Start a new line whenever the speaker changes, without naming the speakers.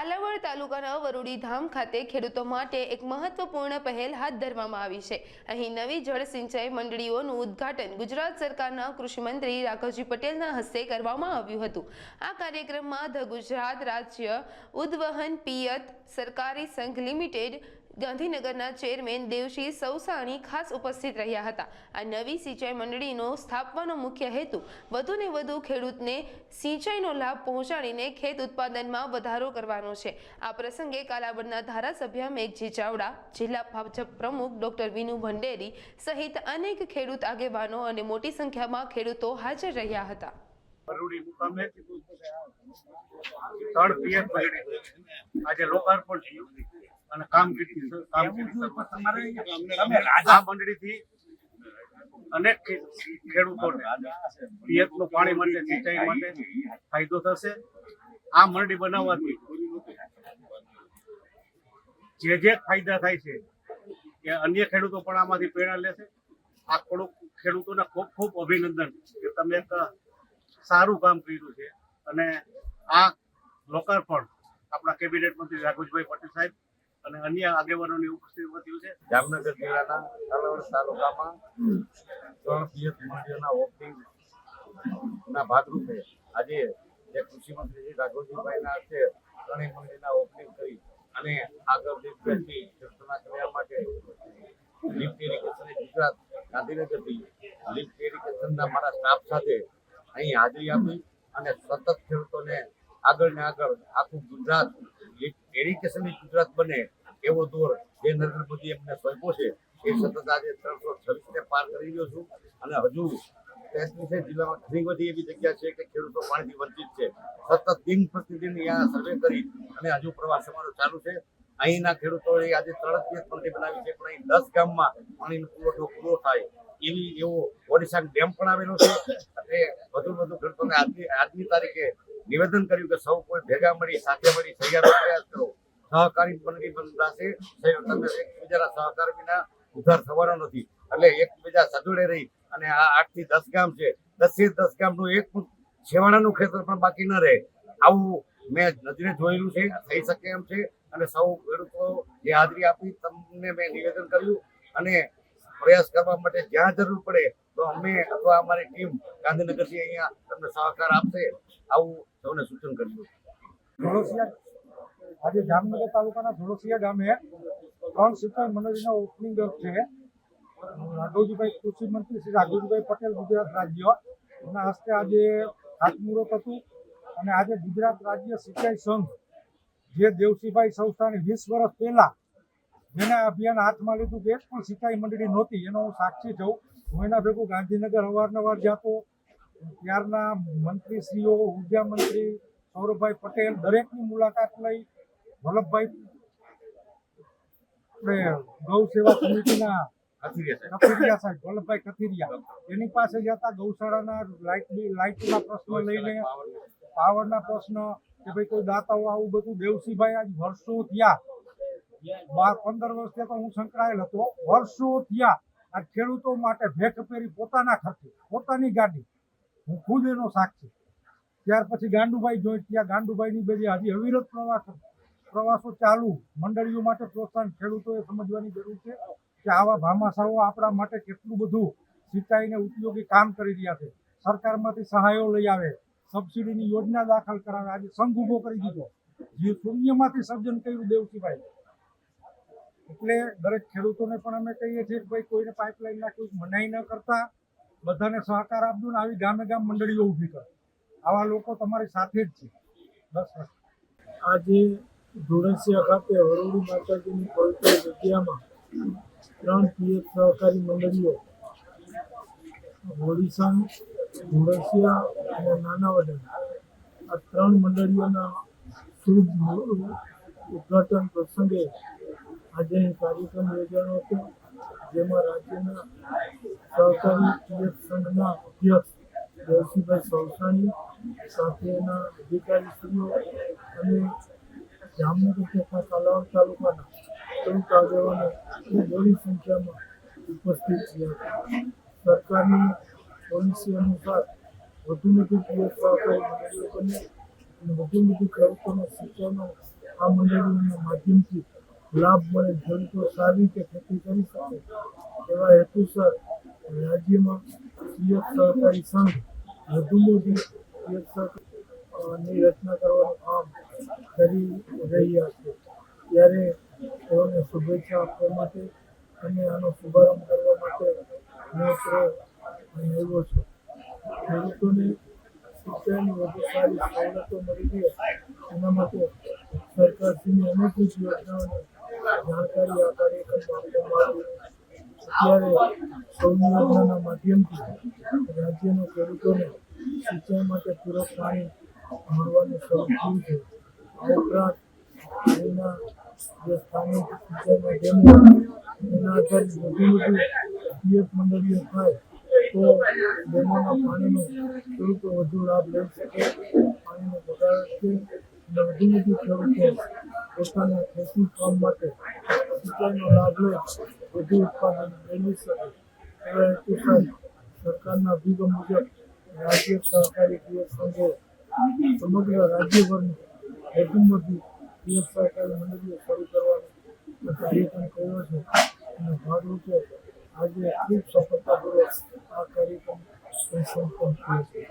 કાલાવડ તાલુકાના વરુડી ધામ ખાતે ખેડૂતો માટે એક મહત્વપૂર્ણ પહેલ હાથ ધરવામાં આવી છે. અહીં નવી જળ સિંચાઈ મંડળીઓનું ઉદ્ઘાટન ગુજરાત સરકારના કૃષિમંત્રી રાઘવજી પટેલના હસ્તે કરવામાં આવ્યું હતું. આ કાર્યક્રમમાં ધ ગુજરાત રાજ્ય ઉદ્વહન પિયત સરકારી સંઘ લિમિટેડ ગાંધીનગરના ચેરમેન દેવશી સૌસાણી ખાસ ઉપસ્થિત રહ્યા હતા. આ નવી સિંચાઈ મંડળીનો સ્થાપવાનો મુખ્ય હેતુ વધુને વધુ ખેડૂતને સિંચાઈનો લાભ પહોંચાડીને ખેત ઉત્પાદનમાં વધારો કરવાનો છે. આ પ્રસંગે કાલાવડના ધારાસભ્ય મેઘજી ચાવડા, જિલ્લા ભાજપ પ્રમુખ ડોક્ટર વિનુ ભંડેરી સહિત અનેક ખેડૂત આગેવાનો અને મોટી સંખ્યામાં ખેડૂતો હાજર રહ્યા હતા.
આજે લોકાર્પણ થયું. અને કામગીરી રાજા મંડળીથી અનેક ખેડૂતોને પિયતનું પાણી માટે સિંચાઈ માટે ફાયદો થશે. આ મંડળી બનાવવાથી જે જે ફાયદા થાય છે એ અન્ય ખેડૂતો પણ આમાંથી પ્રેરણા લેશે. આ થોડુંક ખેડૂતોને ખૂબ ખૂબ અભિનંદન કે તમે એક સારું કામ કર્યું છે. અને આ લોકાર્પણ આપણા કેબિનેટ મંત્રી રાઘુજભાઈ પટેલ સાહેબ અને અન્ય આગેવાનોની ઉપસ્થિતિમાં થયું છે.
જામનગર જિલ્લાના કાલાવડ તાલુકામાં ત્રણ પિયત મંડળીઓના ઓપનિંગ ના ભાગરૂપે આજે જે કૃષિ મંત્રી શ્રી રાઘવજીભાઈના હસ્તે ત્રણેય મંડળીના ઓપનિંગ કરી અને આગળ દેશવ્યાપી ખેડૂતોના કરવા માટે લિફ્ટ ઇરિગેશન ગુજરાત ગાંધીનગરથી લિફ્ટ ઇરિગેશનના મારા સ્ટાફ સાથે અહીં હાજરી આપી અને સતત ખેડૂતોને આગળ ને આગળ આખું ગુજરાત ઇરિગેશનની ગુજરાત બને એવો દોર જે નરેન્દ્ર મોદી એમને સોંપ્યો છે, એ સતત આજે ત્રણસો છવ્વીસને પાર કરી રહ્યો છું. અને હજુ તેત્રીસે જિલ્લામાં ઘણી બધી એવી જગ્યા છે કે ખેડૂતો પાણીથી વંચિત છે. સતત દિન પ્રતિદિન અહીંયા સર્વે કરી અને હજુ પ્રવાસ અમારો ચાલુ છે. અહીંના ખેડૂતોએ આજે ત્રણ દિવસ મંડી બનાવી છે, પણ અહીં દસ ગામમાં પાણીનો પુરવઠો પૂરો થાય એવી એવો ઓડિશા ડેમ પણ આવેલો છે. અને વધુ વધુ ખેડૂતોને આજની આજની તારીખે નિવેદન કર્યું કે સૌ કોઈ ભેગા મળી, સાથે મળી સહિયારો પ્રયાસ કરો. સહકારી મંડળી બંધાશે તમે એકબીજાના સહકાર વિના ઉધાર થવાનો નથી. એટલે એકબીજા સજોડે રહી અને આ આઠથી દસ ગામ છે. દસે દસ ગામનું એક છેવાડાનું ખેતર પણ બાકી ન રહે. આવું મેં નજરે જોયેલું છે, થઈ શકે એમ છે અને સૌ ખેડૂતો જે હાજરી આપી તમને મેં નિવેદન કર્યું અને પ્રયાસ કરવા માટે જ્યાં જરૂર પડે તો અમે અથવા અમારી ટીમ ગાંધીનગરથી અહીંયા તમને સહકાર આપશે. આવું સૌને સૂચન કર્યું.
આજે જામનગર તાલુકાના ધોળસિયા ગામે ત્રણ સિંચાઈ મંડળીનો ઓપનિંગ છે. રાઘવજીભાઈ કૃષિ મંત્રી શ્રી રાઘવજીભાઈ પટેલ ગુજરાત રાજ્ય. એના હસ્તે આજે ખાતમુહૂર્ત હતું અને આજે ગુજરાત રાજ્ય સિંચાઈ સંઘ, જે દેવસીભાઈ સૌસાણી વીસ વર્ષ પહેલા જેને અભિયાન હાથમાં લીધું કે પણ સિંચાઈ મંડળી નહોતી, એનો હું સાક્ષી છું. હું એના ભેગું ગાંધીનગર અવારનવાર જતો. ત્યારના મંત્રીશ્રીઓ, ઊર્જા મંત્રી, સૌરભભાઈ પટેલ દરેકની મુલાકાત લઈ વલ્લભભાઈ આપણે ગૌ સેવા સમિતિના કથિરિયા સાહેબ. વલ્લભભાઈ કથિરિયા. એની પાસે જતા ગૌશાળાના લાઇટ લાઇટના પ્રશ્નો લઈને પાવરના પ્રશ્ન કે ભાઈ કોઈ દાતાઓ આવું બધું દેવસીભાઈ આજ વર્ષો થયા. બાર પંદર વર્ષ થયા તો હું સંકળાયેલ હતો. વર્ષો થયા. આ ખેડૂતો માટે ભેખ પેરી પોતાના ખર્ચે પોતાની ગાડી. હું ખુદ એનો સાક્ષી. ત્યાર પછી ગાંડુભાઈ જોઈ ત્યાં ગાંડુભાઈની બધી હજી અવિરત પ્રવાસ પ્રવાસો ચાલુ, મંડળીઓ માટે પ્રોત્સાહન ખેડૂતોએ સમજવાની જરૂર છે કે આવા ભામાશાઓ આપણા માટે કેટલું બધું સિંચાઈને ઉપયોગી કામ કરી રહ્યા છે. સરકારમાંથી સહાયો લઈ આવે, સબસિડીની યોજના દાખલ કરાવે. આજે સંઘ ઊભો કરી દીધો. જે શૂન્યમાંથી સર્જન કર્યું દેવસીભાઈ એટલે દરેક ખેડૂતોને પણ અમે કહીએ છીએ કે ભાઈ, કોઈને પાઇપલાઇનના કોઈ મનાઈ ન કરતા. બધાને સહકાર આપજો ને આવી ગામે ગામ મંડળીઓ ઊભી કરો. આવા લોકો તમારી સાથે જ છે. બસ.
આજે ધોળસિયા ખાતે હરોળી માતાજીની પવિત્ર જગ્યામાં ત્રણ પીએફ સહકારી મંડળીઓ ઓડિશા ધોળસિયા અને નાનાવડા, આ ત્રણ મંડળીઓના શુભ ઉદ્ઘાટન પ્રસંગે આજે કાર્યક્રમ યોજાનો હતો, જેમાં રાજ્યના સહકારી પીએફ સંઘના અધ્યક્ષ દેવસીભાઈ સૌસાણી સાથેના અધિકારીશ્રીઓ અને જામનગર તથા કાલાવડ તાલુકાના ખેડૂત આગેવાનો મોટી સંખ્યામાં ઉપસ્થિત રહ્યા હતા સરકારની પોલિસી અનુસાર વધુ વધુ પીએફ સહકારી મંડળીઓને અને વધુ વધુ ખેડૂતોના સિંચાઈનો આ મંડળીઓના માધ્યમથી લાભ મળે ખેડૂતો સારી રીતે ખેતી કરી શકે એવા હેતુસર રાજ્યમાં પીએફ સહકારી સંઘ વધુ વધુ પિયત સહકારની રચના કરવાનું કામ કરી રહ્યા છે. ત્યારે તેઓને શુભેચ્છા આપવા માટે અને આનો શુભારંભ કરવા માટે હું અત્રે આવ્યો છું. ખેડૂતોને સિંચાઈની વધુ સારી સવલતો મળી રહે એના માટે સરકારશ્રીની અનેકવિધ યોજનાઓની જાણકારી આ કાર્યક્રમમાં આપવામાં આવી અત્યારે સૌની યોજનાના માધ્યમથી રાજ્યના ખેડૂતોને સિંચાઈ માટે પૂરક પાણી મળવાનું શરૂ છે ઉપરાંત જે એના આધારિત વધુ વધુ થાય તો ડેમોના પાણીનો વધુ લાભ લઈ શકે પાણીનો બગાડ છે અને વધુ વધુ પોતાના ખેતી કામ માટે સિંચાઈનો લાભ લે વધુ ઉત્પાદન મેળવી શકે એવા સરકારના અભિગમ મુજબ રાજ્ય સહકારી પિયત સંઘે સમગ્ર રાજ્યભરમાં હેતુમાંથી પિયત સહકારી મંડળીઓ શરૂ કરવાનો કાર્યક્રમ કર્યો છે. અને ભાગરૂપે આજે ખૂબ સફળતાપૂર્વક આ કાર્યક્રમ સંપન્ન થયો છે.